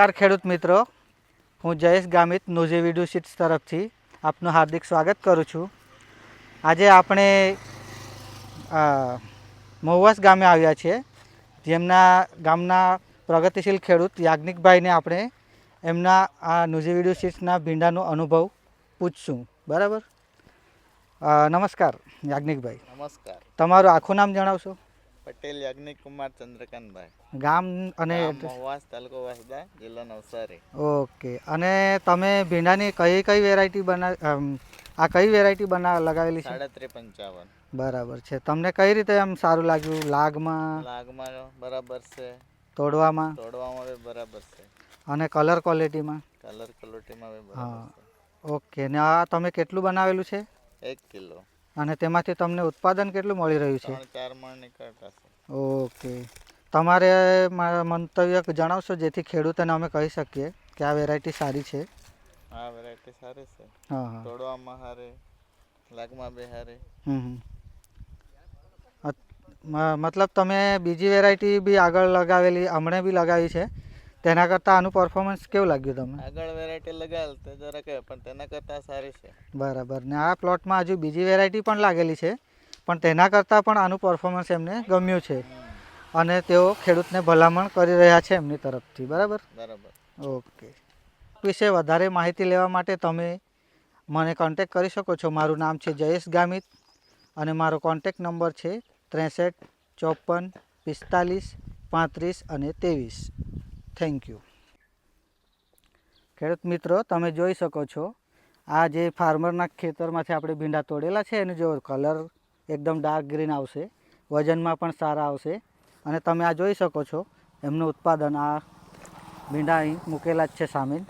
નમસ્કાર ખેડૂત મિત્રો. હું જયેશ ગામિત નોઝી સીટ્સ તરફથી આપનું હાર્દિક સ્વાગત કરું છું. આજે આપણે મહુવાસ ગામે આવ્યા છીએ. જેમના ગામના પ્રગતિશીલ ખેડૂત યાજ્ઞિકભાઈને આપણે એમના આ નોઝી સીટ્સના ભીંડાનો અનુભવ પૂછશું. બરાબર? નમસ્કાર યાજ્ઞિકભાઈ. નમસ્કાર. તમારું આખું નામ જણાવશો? પટેલ યાજ્ઞિક કુમાર ચંદ્રકાંતભાઈ. ગામ અને મહુવાસ તાલુકો વાહિદા જિલ્લો નવસારી. ઓકે. અને તમે ભીંડાની કઈ કઈ વેરાયટી બના આ કઈ વેરાયટી બના લગાવેલી છે? સાડત્રીસ પંચાવન. બરાબર છે. તમને કઈ રીતે આમ સારું લાગ્યું? લાગમાં? લાગમાં બરાબર છે. તોડવામાં? તોડવામાં બરાબર છે. અને કલર ક્વોલિટીમાં? કલર ક્વોલિટીમાં હા. ઓકે. ને આ તમે કેટલું બનાવેલું છે છે? એક કિલો. અને તેમાંથી તમને ઉત્પાદન કેટલું મળી રહ્યું છે? ચાર મણ નીકળતા ઓકે. તમારે મંતવ્ય જણાવશો જેથી ખેડૂતોને અમે કહી શકીએ કે આ વેરાયટી સારી છે. આ વેરાયટી સારી છે. હા હા. તોડવામાં હારે લાગમાં બે મ- મતલબ તમે બીજી વેરાયટી બી આગળ લગાવેલી હમણાં બી લગાવી છે? તેના કરતાં આનું પરફોર્મન્સ કેવું લાગ્યું તમને? આગળ વેરાયટી લગાવેલ તો જરાક પણ તેના કરતાં સારી છે. બરાબર. ને આ પ્લોટમાં હજુ બીજી વેરાયટી પણ લાગેલી છે પણ તેના કરતાં પણ આનું પરફોર્મન્સ એમને ગમ્યું છે. અને તેઓ ખેડૂતને ભલામણ કરી રહ્યા છે એમની તરફથી. બરાબર? બરાબર. ઓકે. વિશે વધારે માહિતી લેવા માટે તમે મને કોન્ટેક કરી શકો છો. મારું નામ છે જયેશ ગામિત અને મારો કોન્ટેક નંબર છે ત્રેસઠ ચોપન પિસ્તાલીસ પાંત્રીસ અને ત્રેવીસ. થેન્ક યુ ખેડૂત મિત્રો, તમે જોઈ શકો છો, આ જે ફાર્મરના ખેતરમાંથી આપણે ભીંડા તોડેલા છે, એનો જો કલર એકદમ ડાર્ક ગ્રીન આવશે, વજનમાં પણ સારા આવશે. અને તમે આ જોઈ શકો છો, એમનું ઉત્પાદન આ ભીંડા અહીં મૂકેલા જ છે સામે